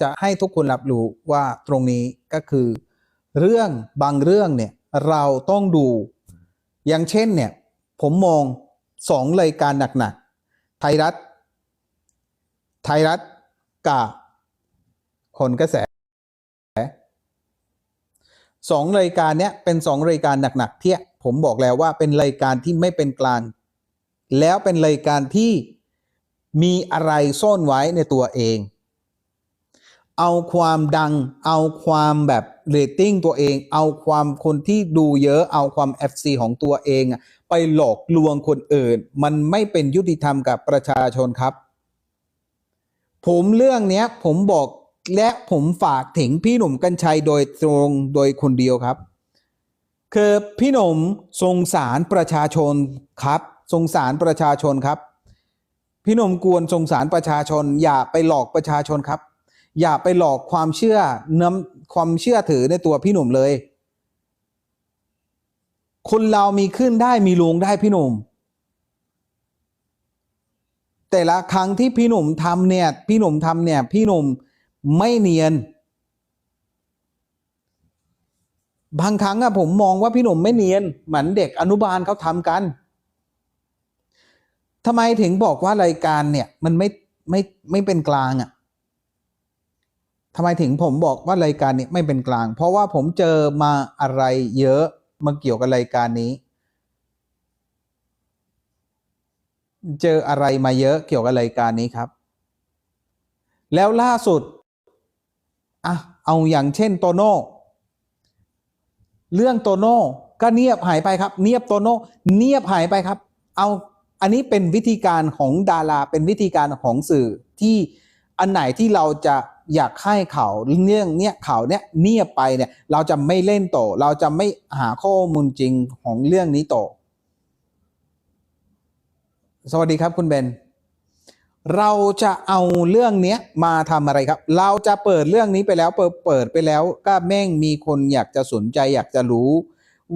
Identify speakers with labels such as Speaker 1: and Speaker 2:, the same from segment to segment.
Speaker 1: จะให้ทุกคนรับรู้ว่าตรงนี้ก็คือ เรื่องบางเรื่องเนี่ยเราต้องดูอย่างเช่นเนี่ย ผมมองสองรายการหนักๆ ไทยรัฐ ไทยรัฐกับคนกระแสสองรายการเนี้ยเป็นสองรายการหนักๆที่ผมบอกแล้วว่าเป็นรายการที่ไม่เป็นกลาง แล้วเป็นรายการที่มีอะไรซ่อนไว้ในตัวเอง เอาความดัง เอาความแบบเรตติ้งตัวเอง เอาความคนที่ดูเยอะ เอาความ FC ของตัวเองอะไปหลอกลวงคนอื่น มันไม่เป็นยุติธรรมกับประชาชนครับ ผมเรื่องเนี้ย ผมบอกและผมฝากถึงพี่หนุ่มกัญชัยโดยตรงโดยคนเดียวครับ คือพี่หนุ่มสงสารประชาชนครับ สงสารประชาชนครับ พี่หนุ่มกวนสงสารประชาชนอย่าไปหลอกประชาชนครับ อย่าไปหลอกความเชื่อน้ำความเชื่อถือในตัวพี่หนุ่มเลย คนเรามีขึ้นได้มีลงได้พี่หนุ่ม แต่ละครั้งที่พี่หนุ่มทำเนี่ยพี่หนุ่มทำเนี่ยพี่หนุ่มไม่เนียน บางครั้งอะผมมองว่าพี่หนุ่มไม่เนียน เหมือนเด็กอนุบาลเขาทำกันทำไมถึงบอกว่ารายการเนี่ยมันไม่ไม่ไม่เป็นกลางอะ ทำไมถึงผมบอกว่ารายการนี่ยไม่เป็นกลาง เพราะว่าผมเจอมาอะไรเยอะมาเกี่ยวกับรายการนี้ เจออะไรมาเยอะเกี่ยวกับรายการนี้ครับ แล้วล่าสุดอะเอาอย่างเช่นโตโน่เรื่องโตโน่ก็เงียบหายไปครับเงียบโตโน่เงียบหายไปครับ เอาอันนี้เป็นวิธีการของดาราเป็นวิธีการของสื่อที่อันไหนที่เราจะ อยากให้ข่าวเรื่องเนี้ยข่าวเนี้ยเงียบไปเนี่ย เราจะไม่เล่นโตเราจะไม่หาข้อมูลจริงของเรื่องนี้โตสวัสดีครับคุณเบน เราจะเอาเรื่องเนี้ยมาทำอะไรครับ เราจะเปิดเรื่องนี้ไปแล้ว เปิดเปิดไปแล้ว ก็แม่งมีคนอยากจะสนใจอยากจะรู้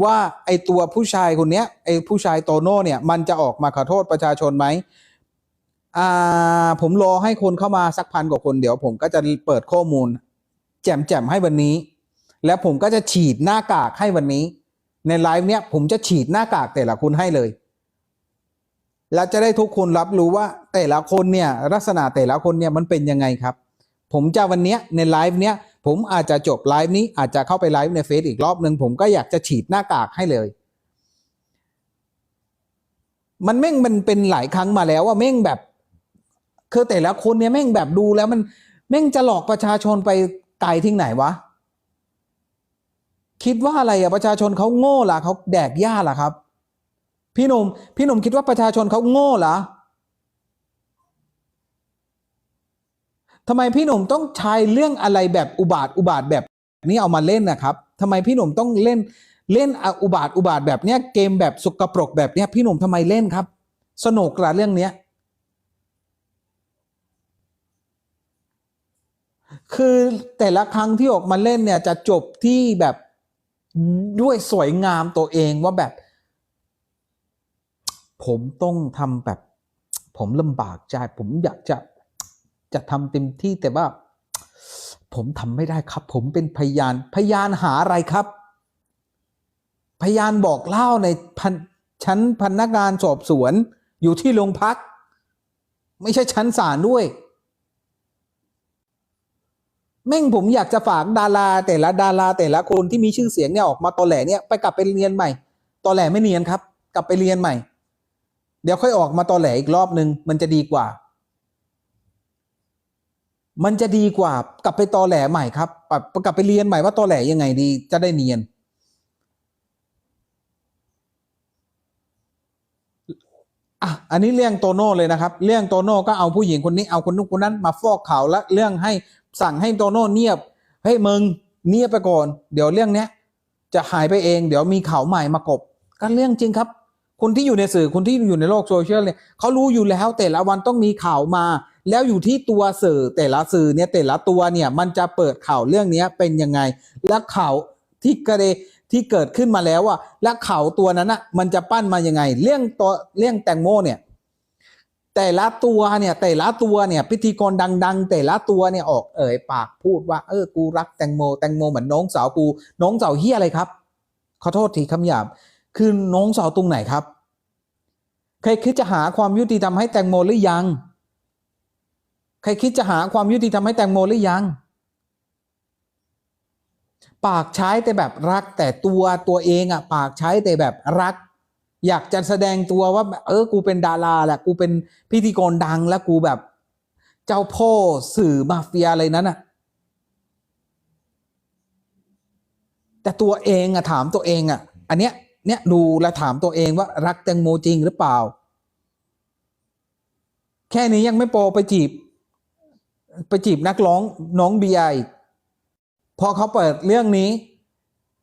Speaker 1: ว่าไอตัวผู้ชายคนเนี้ยไอผู้ชายโตโน่เนี่ยมันจะออกมาขอโทษประชาชนไหม ผมรอให้คนเข้ามาสักพันกว่าคนเดี๋ยวผมก็จะเปิดข้อมูล แจมแจมๆให้วันนี้ แล้วผมก็จะฉีดหน้ากากให้วันนี้ ในไลฟ์เนี้ยผมจะฉีดหน้ากากแต่ละคนให้เลย แล้วจะได้ทุกคนรับรู้ว่าแต่ละคนเนี่ยลักษณะแต่ละคนเนี่ยมันเป็นยังไงครับ ผมจะวันเนี้ยในไลฟ์เนี้ยผมอาจจะจบไลฟ์นี้อาจจะเข้าไปไลฟ์ในเฟซอีกรอบหนึ่งผมก็อยากจะฉีดหน้ากากให้เลยมันแม่งมันเป็นหลายครั้งมาแล้วว่าแม่งแบบ คือแต่ละคนเนี่ยแม่งแบบดูแล้วมันแม่งจะหลอกประชาชนไปไกลที่ไหนวะ คิดว่าอะไรอะประชาชนเขาโง่ล่ะเขาแดกหญ้าล่ะครับ พี่หนุ่มพี่หนุ่มคิดว่าประชาชนเขาโง่เหรอทำไมพี่หนุ่มต้องใช้เรื่องอะไรแบบอุบาทอุบาทแบบนี้เอามาเล่นนะครับทำไมพี่หนุ่มต้องเล่นเล่นอุบาทอุบาทแบบเนี้ยเกมแบบสกปรกแบบเนี้ยพี่หนุ่มทำไมเล่นครับ สนุกกระเรื่องเนี้ย คือแต่ละครั้งที่ออกมาเล่นเนี่ยจะจบที่แบบด้วยสวยงามตัวเองว่าแบบ ผมต้องทำแบบ ผมลำบากใจ ผมอยากจะจะทำเต็มที่แต่ว่า ผมทำไม่ได้ครับ ผมเป็นพยานพยานหาอะไรครับ พยานบอกเล่าในพันชั้นพนักงานสอบสวนอยู่ที่โรงพัก ไม่ใช่ชั้นศาลด้วย แม่งผมอยากจะฝากดาราแต่ละดาราแต่ละคนที่มีชื่อเสียงเนี่ยออกมาตอแหลเนี่ยไปกลับไปเรียนใหม่ตอแหลไม่เนียนครับ กลับไปเรียนใหม่ เดี๋ยวค่อยออกมาตอแหลอีกรอบนึงมันจะดีกว่า มันจะดีกว่ากลับไปตอแหลใหม่ครับกลับกลับไปเรียนใหม่ว่าตอแหลยังไงดีจะได้เนียน อะอันนี้เรื่องโตโน่เลยนะครับ เรื่องโตโน่ก็เอาผู้หญิงคนนี้เอาคนนู้นคนนั้นมาฟอกข่าวและเรื่องให้ สั่งให้โตโน่เงียบเฮ้ยมึงเงียบไปก่อน เดี๋ยวเรื่องเนี้ยจะหายไปเอง เดี๋ยวมีข่าวใหม่มากบก็เรื่องจริงครับ คนที่อยู่ในสื่อคนที่อยู่ในโลกโซเชียลเนี่ยเขารู้อยู่แล้วแต่ละวันต้องมีข่าวมา แล้วอยู่ที่ตัวสื่อแต่ละสื่อเนี่ยแต่ละตัวเนี่ยมันจะเปิดข่าวเรื่องเนี้ยเป็นยังไง และข่าวที่กระเดที่เกิดขึ้นมาแล้วอะและข่าวตัวนั้นอะมันจะปั้นมายังไง เรื่องตัวเรื่องแตงโมเนี่ย แต่ละตัวเนี่ยแต่ละตัวเนี่ยพิธีกรดัง ๆ แต่ละตัวเนี่ยออกเอ่ยปากพูดว่าเออกูรักแตงโมแตงโมเหมือนน้องสาวกู น้องสาวเฮียอะไรครับขอโทษทีคำหยาบ คือน้องสาวตรงไหนครับ ใครคิดจะหาความยุติธรรมให้แตงโมหรือยัง ใครคิดจะหาความยุติธรรมให้แตงโมหรือยัง ปากใช้แต่แบบรักแต่ตัวตัวเองอะปากใช้แต่แบบรัก อยากจะแสดงตัวว่า เออ กูเป็นดาราแหละกูเป็นพิธีกรดังแล้วกูแบบ เจ้าพ่อสื่อมาเฟียอะไรนั้นอะแต่ตัวเองอะถามตัวเองอะอันเนี้ยเนี่ยดูแล้วถามตัวเองว่ารักแตงโมจริงหรือเปล่า แค่นี้ยังไม่โปไปจีบ ไปจีบนักร้องน้องบียร์อีกพอเขาเปิดเรื่องนี้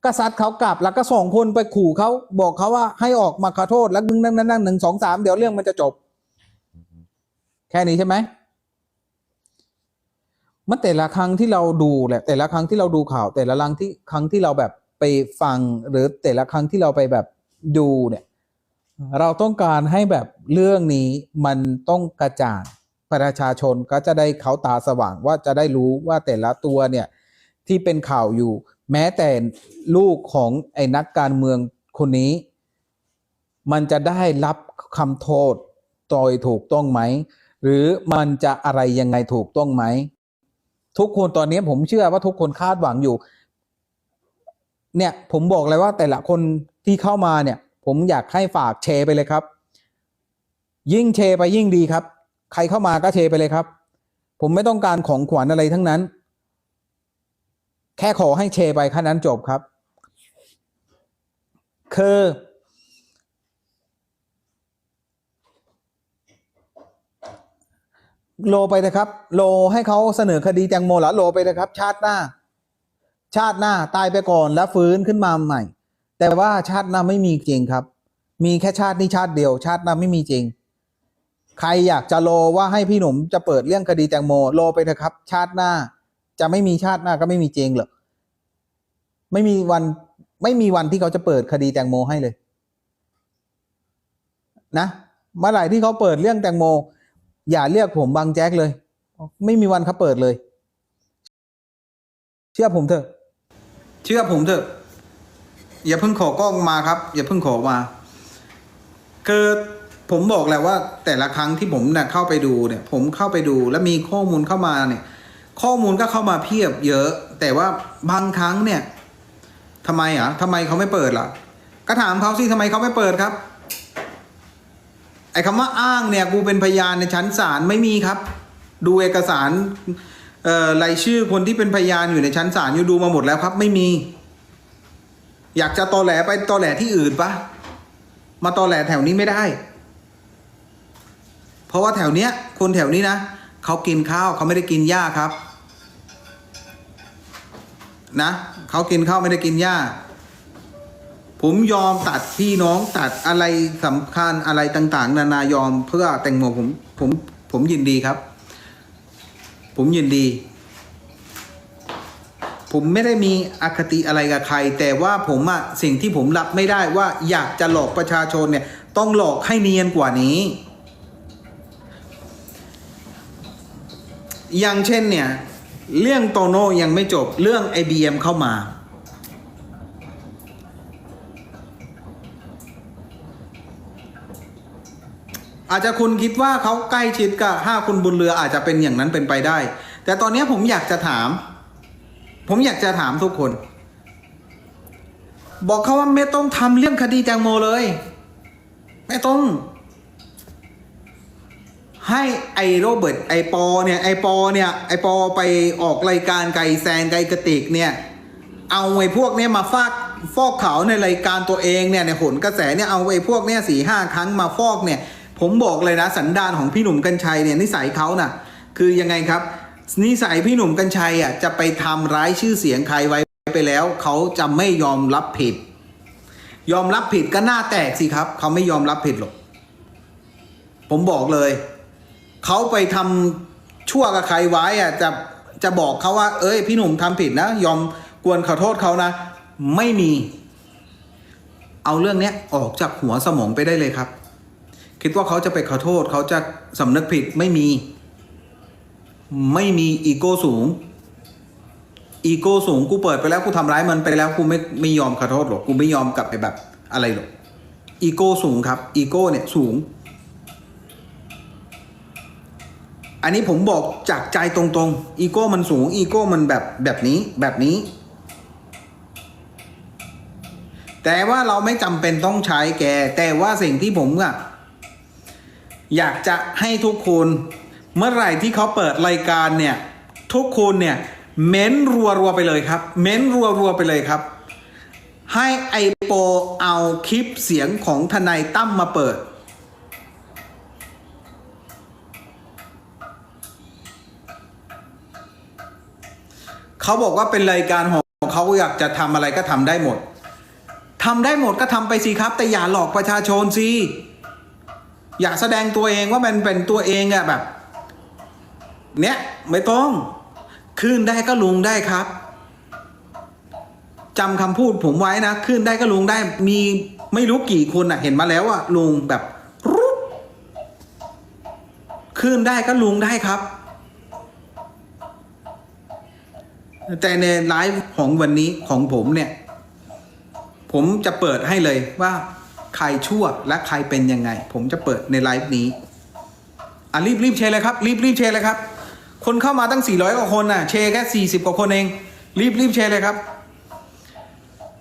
Speaker 1: ก็ซัดเขากลับแล้วก็ส่งคนไปขู่เขาบอกเขาว่าให้ออกมาขอโทษแล้วนึ่งนั่งนั่งหนึ่งสองสามเดี๋ยวเรื่องมันจะจบ แค่นี้ใช่ไหมมันแต่ละครั้งที่เราดูแหละแต่ละครั้งที่เราดูข่าว แต่ละครั้งที่ครั้งที่เราแบบไปฟังหรือแต่ละครั้งที่เราไปแบบดูเนี่ย เราต้องการให้แบบเรื่องนี้มันต้องกระจ่างประชาชนก็จะได้เขาตาสว่างว่าจะได้รู้ว่าแต่ละตัวเนี่ยที่เป็นข่าวอยู่ แม้แต่ลูกของไอ้นักการเมืองคนนี้ มันจะได้รับคำโทษโดยถูกต้องไหม หรือมันจะอะไรยังไงถูกต้องไหม ทุกคนตอนนี้ผมเชื่อว่าทุกคนคาดหวังอยู่ เนี่ยผมบอกเลยว่าแต่ละคนที่เข้ามาเนี่ย ผมอยากให้ฝากแชร์ไปเลยครับ ยิ่งแชร์ไปยิ่งดีครับ ใครเข้ามาก็แชร์ไปเลยครับ ผมไม่ต้องการของขวัญอะไรทั้งนั้น แค่ขอให้แชไปแค่นั้นจบครับ คือ โลไปนะครับ โลให้เขาเสนอคดีแตงโมเหรอโลไปนะครับ ชาติหน้า ชาติหน้าตายไปก่อนแล้วฟื้นขึ้นมาใหม่ แต่ว่าชาติหน้าไม่มีจริงครับ มีแค่ชาตินี้ชาติเดียว ชาติหน้าไม่มีจริง ใครอยากจะโลว่าให้พี่หนุ่มจะเปิดเรื่องคดีแตงโมโลไปเถอะครับ ชาติหน้า จะไม่มีชาติหน้าก็ไม่มีเจงหรอกไม่มีวันไม่มีวันที่เขาจะเปิดคดีแตงโมให้เลย นะเมื่อไหร่ที่เขาเปิดเรื่องแตงโม อย่าเรียกผมบางแจ็คเลย ไม่มีวันเขาเปิดเลย เชื่อผมเถอะ เชื่อผมเถอะ อย่าเพิ่งขอกล้องมาครับ อย่าเพิ่งขอมา คือผมบอกแหละว่า แต่ละครั้งที่ผมเนี่ยเข้าไปดูเนี่ย ผมเข้าไปดูแล้วมีข้อมูลเข้ามาเนี่ย ข้อมูลก็เข้ามาเพียบเยอะ แต่ว่าบางครั้งเนี่ยทำไมอะทำไมเขาไม่เปิดล่ะ ก็ถามเขาสิทำไมเขาไม่เปิดครับ ไอ้คำว่าอ้างเนี่ยกูเป็นพยานในชั้นศาลไม่มีครับ ดูเอกสารรายชื่อคนที่เป็นพยานอยู่ในชั้นศาลอยู่ดูมาหมดแล้วครับ ไม่มี อยากจะตอแหลไปตอแหลที่อื่นปะมาตอแหลแถวนี้ไม่ได้ เพราะว่าแถวเนี้ยคนแถวนี้นะเขากินข้าวเขาไม่ได้กินหญ้าครับ นะเขากินข้าวไม่ได้กินหญ้า ผมยอมตัดพี่น้องตัดอะไรสำคัญอะไรต่างๆ นานายอมเพื่อแตงโมผมผมผมยินดีครับ ผมยินดี ผมไม่ได้มีอคติอะไรกับใคร แต่ว่าผมอะสิ่งที่ผมรับไม่ได้ว่าอยากจะหลอกประชาชนเนี่ย ต้องหลอกให้เนียนกว่านี้อย่างเช่นเนี่ย เรื่องโตโน่ยังไม่จบเรื่อง IBM เข้ามา อาจจะคุณคิดว่าเขาใกล้ชิดกับห้าคุณบุญเรืออาจจะเป็นอย่างนั้นเป็นไปได้ แต่ตอนนี้ผมอยากจะถาม ผมอยากจะถามทุกคน บอกเขาว่าไม่ต้องทำเรื่องคดีแตงโมเลย ไม่ต้อง ให้ไอโรเบิร์ตไอปอเนี่ยไอปอเนี่ยไอปอไปออกรายการไก่แซนไก่กระติกเนี่ยเอาไอพวกเนี้ยมาฟากฟอกเขาในรายการตัวเองเนี่ยในผลกระแสเนี่ยเอาไอพวกเนี้ยสี่ห้าครั้งมาฟอกเนี่ยผมบอกเลยนะสันดานของพี่หนุ่มกัญชัยเนี่ยนิสัยเขาน่ะคือยังไงครับนิสัยพี่หนุ่มกัญชัยอะจะไปทำร้ายชื่อเสียงใครไว้ไปแล้ว เขาจะไม่ยอมรับผิด ยอมรับผิดก็หน้าแตกสิครับ เขาไม่ยอมรับผิดหรอกผมบอกเลย เขาไปทำชั่วกับใครไว้อะจะจะบอกเขาว่า เอ้ย พี่หนุ่มทำผิดนะ ยอมกวนขอโทษเขานะ ไม่มี เอาเรื่องเนี้ยออกจากหัวสมองไปได้เลยครับ คิดว่าเขาจะไปขอโทษ เขาจะสำนึกผิดไม่มี ไม่มีอีโก้สูงอีโก้สูงกูเปิดไปแล้วกูทำร้ายมันไปแล้วกูไม่ไม่ยอมขอโทษหรอกกูไม่ยอมกลับไปแบบอะไรหรอกอีโก้สูงครับอีโก้เนี่ยสูง อันนี้ผมบอกจากใจตรงๆ อีโก้มันสูง อีโก้มันแบบแบบนี้แบบนี้ แต่ว่าเราไม่จำเป็นต้องใช้แก แต่ว่าสิ่งที่ผมอะอยากจะให้ทุกคนเมื่อไหร่ที่เขาเปิดรายการเนี่ย ทุกคนเนี่ย เม้นรัวๆไปเลยครับ เม้นรัวๆไปเลยครับ ให้ไอโปเอาคลิปเสียงของทนายตั้มมาเปิด เขาบอกว่าเป็นรายการของเขาอยากจะทำอะไรก็ทำได้หมดทำได้หมดก็ทำไปสิครับ แต่อย่าหลอกประชาชนสิอย่าแสดงตัวเองว่ามันเป็นตัวเองอะแบบ เนี้ยไม่ต้องขึ้นได้ก็ลุงได้ครับจำคำพูดผมไว้นะ ขึ้นได้ก็ลุงได้มีไม่รู้กี่คนอะเห็นมาแล้วอะลุงแบบรุขึ้นได้ก็ลุงได้ครับ แต่ในไลฟ์ของวันนี้ของผมเนี่ย ผมจะเปิดให้เลยว่าใครชั่วและใครเป็นยังไง ผมจะเปิดในไลฟ์นี้อะรีบรีบแชร์เลยครับ รีบรีบแชร์เลยครับ คนเข้ามาตั้ง 400 กว่าคนน่ะแชร์แค่ 40 กว่าคนเอง รีบรีบแชร์เลยครับ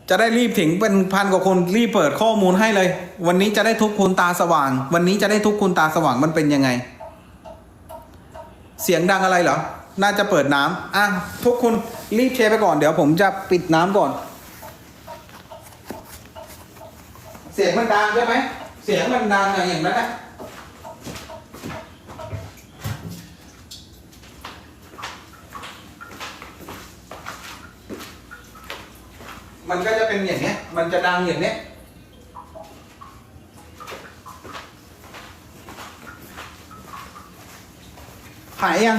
Speaker 1: จะได้รีบถึงเป็นพันกว่าคนรีบเปิดข้อมูลให้เลย วันนี้จะได้ทุกคนตาสว่าง วันนี้จะได้ทุกคนตาสว่างมันเป็นยังไง เสียงดังอะไรเหรอ น่าจะเปิดน้ำอะทุกคนรีบแชร์ไปก่อนเดี๋ยวผมจะปิดน้ำก่อน เสียงมันดังใช่ไหม เสียงมันดังอะอย่างนั้นนะมันก็จะเป็นอย่างเนี้ย มันจะดังอย่างเนี้ยหายยัง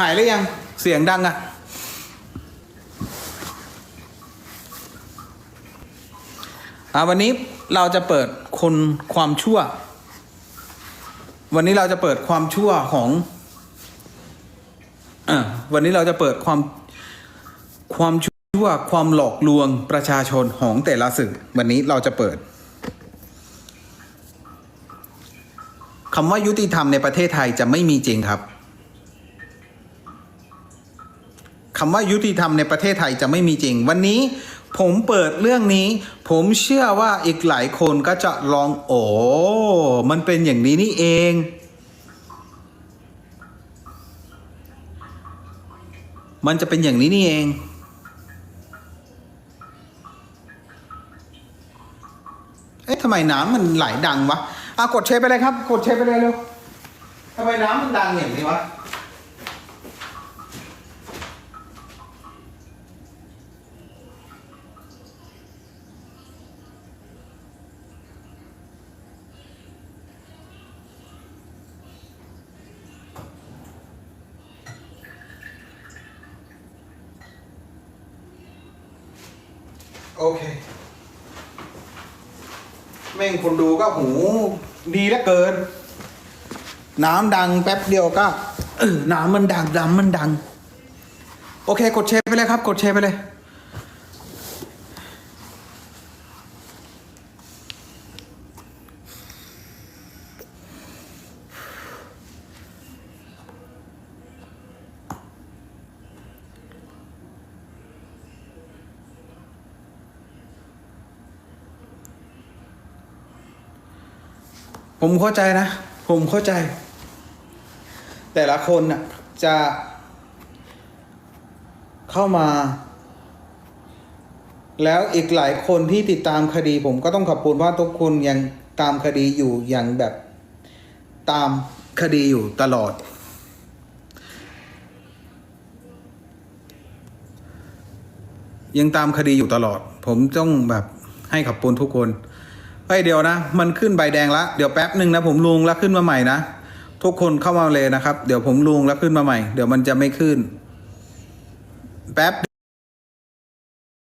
Speaker 1: หายหรือยัง เสียงดังอะอะวันนี้เราจะเปิดคนความชั่ว วันนี้เราจะเปิดความชั่วของอะวันนี้เราจะเปิดความความชั่วความหลอกลวงประชาชนของแต่ละสื่อวันนี้เราจะเปิดคำว่ายุติธรรมในประเทศไทยจะไม่มีจริงครับ คำว่ายุติธรรมในประเทศไทยจะไม่มีจริง วันนี้ผมเปิดเรื่องนี้ ผมเชื่อว่าอีกหลายคนก็จะลองโอ้มันเป็นอย่างนี้นี่เอง มันจะเป็นอย่างนี้นี่เองเอ๊ะทำไมน้ำมันไหลดังวะอะกดแชร์ไปเลยครับ กดแชร์ไปเลยเร็วทำไมน้ำมันดังอย่างนี้วะ โอเค แม่งคนดูก็หู ดีเหลือเกิน น้ำดังแป๊บเดียวก็เออน้ำมันดังน้ำมันดัง โอเค กดแชร์ไปเลยครับ กดแชร์ไปเลย ผมเข้าใจนะ ผมเข้าใจ แต่ละคนน่ะจะ เข้ามา แล้วอีกหลายคนที่ติดตามคดี ผมก็ต้องขอบคุณว่าทุกคนยังตามคดีอยู่อย่างแบบตามคดีอยู่ตลอด ยังตามคดีอยู่ตลอด ผมต้องแบบให้ขอบคุณทุกคน เฮ้ยเดี๋ยวนะ มันขึ้นใบแดงละเดี๋ยวแป๊บหนึ่งนะผมลุงแล้วขึ้นมาใหม่นะทุกคนเข้ามาเลยนะครับ เดี๋ยวผมลุงแล้วขึ้นมาใหม่ เดี๋ยวมันจะไม่ขึ้น แป๊บ